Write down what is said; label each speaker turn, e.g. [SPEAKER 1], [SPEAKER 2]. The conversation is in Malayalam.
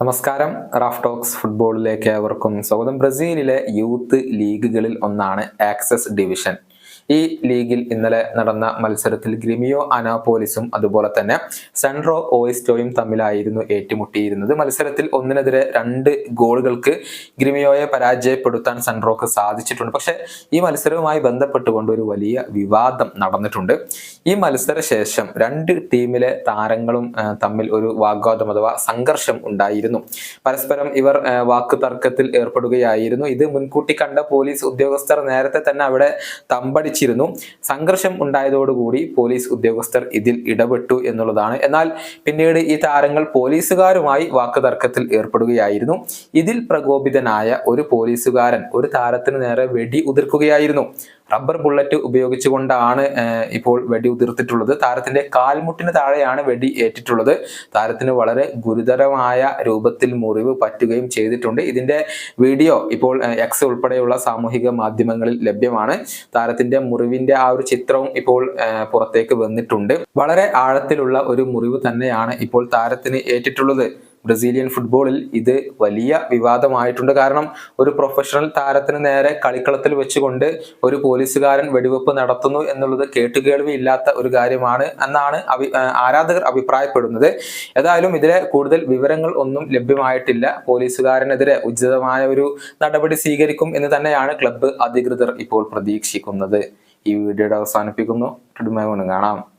[SPEAKER 1] നമസ്കാരം. റാഫ് ടോക്സ് ഫുട്ബോളിലേക്ക് ഏവർക്കും സ്വാഗതം. ബ്രസീലിലെ യൂത്ത് ലീഗുകളിൽ ഒന്നാണ് ആക്സസ് ഡിവിഷൻ. ഈ ലീഗിൽ ഇന്നലെ നടന്ന മത്സരത്തിൽ ഗ്രിമിയോ അനാപോലിസും അതുപോലെ തന്നെ സെൻട്രോ ഓയിസ്റ്റോയും തമ്മിലായിരുന്നു ഏറ്റുമുട്ടിയിരുന്നത്. മത്സരത്തിൽ ഒന്നിനെതിരെ രണ്ട് ഗോളുകൾക്ക് ഗ്രിമിയോയെ പരാജയപ്പെടുത്താൻ സെൻട്രോക്ക് സാധിച്ചിട്ടുണ്ട്. പക്ഷേ ഈ മത്സരവുമായി ബന്ധപ്പെട്ടുകൊണ്ട് ഒരു വലിയ വിവാദം നടന്നിട്ടുണ്ട്. ഈ മത്സര ശേഷം രണ്ട് ടീമിലെ താരങ്ങളും തമ്മിൽ ഒരു വാഗ്വാദം അഥവാ സംഘർഷം ഉണ്ടായിരുന്നു. പരസ്പരം ഇവർ വാക്കു തർക്കത്തിൽ ഏർപ്പെടുകയായിരുന്നു. ഇത് മുൻകൂട്ടി കണ്ട പോലീസ് ഉദ്യോഗസ്ഥർ നേരത്തെ തന്നെ അവിടെ തമ്പടിച്ചിരുന്നു സംഘർഷം ഉണ്ടായതോടുകൂടി പോലീസ് ഉദ്യോഗസ്ഥർ ഇതിൽ ഇടപെട്ടു എന്നുള്ളതാണ്. എന്നാൽ പിന്നീട് ഈ താരങ്ങൾ പോലീസുകാരുമായി വാക്കുതർക്കത്തിൽ ഏർപ്പെടുകയായിരുന്നു. ഇതിൽ പ്രകോപിതനായ ഒരു പോലീസുകാരൻ ഒരു താരത്തിന് നേരെ വെടി ഉതിർക്കുകയായിരുന്നു. റബ്ബർ ബുള്ളറ്റ് ഉപയോഗിച്ചുകൊണ്ടാണ് ഇപ്പോൾ വെടി ഉതിർത്തിട്ടുള്ളത്. താരത്തിന്റെ കാൽമുട്ടിന് താഴെയാണ് വെടി ഏറ്റിട്ടുള്ളത്. താരത്തിന് വളരെ ഗുരുതരമായ രൂപത്തിൽ മുറിവ് പറ്റുകയും ചെയ്തിട്ടുണ്ട്. ഇതിന്റെ വീഡിയോ ഇപ്പോൾ എക്സ് ഉൾപ്പെടെയുള്ള സാമൂഹിക മാധ്യമങ്ങളിൽ ലഭ്യമാണ്. താരത്തിന്റെ മുറിവിന്റെ ആ ഒരു ചിത്രവും ഇപ്പോൾ പുറത്തേക്ക് വന്നിട്ടുണ്ട്. വളരെ ആഴത്തിലുള്ള ഒരു മുറിവ് തന്നെയാണ് ഇപ്പോൾ താരത്തിന് ഏറ്റിട്ടുള്ളത്. ബ്രസീലിയൻ ഫുട്ബോളിൽ ഇത് വലിയ വിവാദമായിട്ടുണ്ട്. കാരണം ഒരു പ്രൊഫഷണൽ താരത്തിന് നേരെ കളിക്കളത്തിൽ വെച്ചുകൊണ്ട് ഒരു പോലീസുകാരൻ വെടിവെപ്പ് നടത്തുന്നു എന്നുള്ളത് കേട്ടുകേൾവിയില്ലാത്ത ഒരു കാര്യമാണ് എന്നാണ് അഭി ആരാധകർ അഭിപ്രായപ്പെടുന്നത്. ഏതായാലും ഇതിലെ കൂടുതൽ വിവരങ്ങൾ ഒന്നും ലഭ്യമായിട്ടില്ല. പോലീസുകാരനെതിരെ ഉചിതമായ ഒരു നടപടി സ്വീകരിക്കും എന്ന് തന്നെയാണ് ക്ലബ്ബ് അധികൃതർ ഇപ്പോൾ പ്രതീക്ഷിക്കുന്നത്. ഈ വീഡിയോയുടെ അവസാനിപ്പിക്കുന്നു. കാണാം.